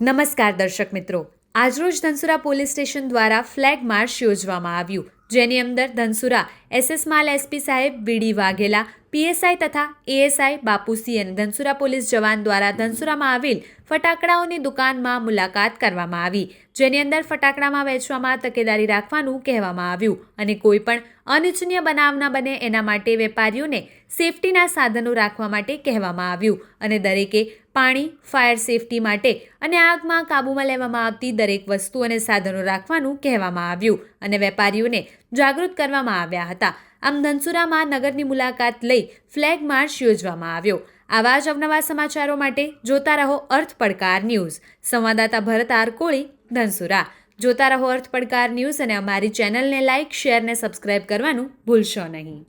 નમસ્કાર દર્શક મિત્રો. આજરોજ ધનસુરા પોલીસ સ્ટેશન દ્વારા ફ્લેગ માર્ચ યોજવામાં આવ્યું, જેની અંદર ધનસુરા, એસએસ માલ એસપી સાહેબ, વીડી વાઘેલા, પીએસઆઈ તથા એએસઆઈ બાપુસી અને ધનસુરા પોલીસ જવાન દ્વારા ધનસુરામાં આવેલ ફટાકડાઓની દુકાનમાં મુલાકાત કરવામાં આવી, જેની અંદર ફટાકડામાં વેચવામાં તકેદારી રાખવાનું કહેવામાં આવ્યું અને કોઈપણ અનિચ્છનીય બનાવ ન બને એના માટે વેપારીઓને સેફટીના સાધનો રાખવા માટે કહેવામાં આવ્યું અને દરેકે પાણી, ફાયર સેફટી માટે અને આગમાં કાબૂમાં લેવામાં આવતી દરેક વસ્તુ અને સાધનો રાખવાનું કહેવામાં આવ્યું અને વેપારીઓને જાગૃત કરવામાં આવ્યા હતા. આમ ધનસુરામાં નગરની મુલાકાત લઈ ફ્લેગ માર્ચ યોજવામાં આવ્યો. આવા જ અવનવા સમાચારો માટે જોતા રહો અર્થ પડકાર ન્યૂઝ. સંવાદદાતા ભરત આર કોળી ધનસુરા. જોતા રહો અર્થ પડકાર ન્યૂઝ અને અમારી ચેનલને લાઇક શેર ને સબસ્ક્રાઇબ કરવાનું ભૂલશો નહીં.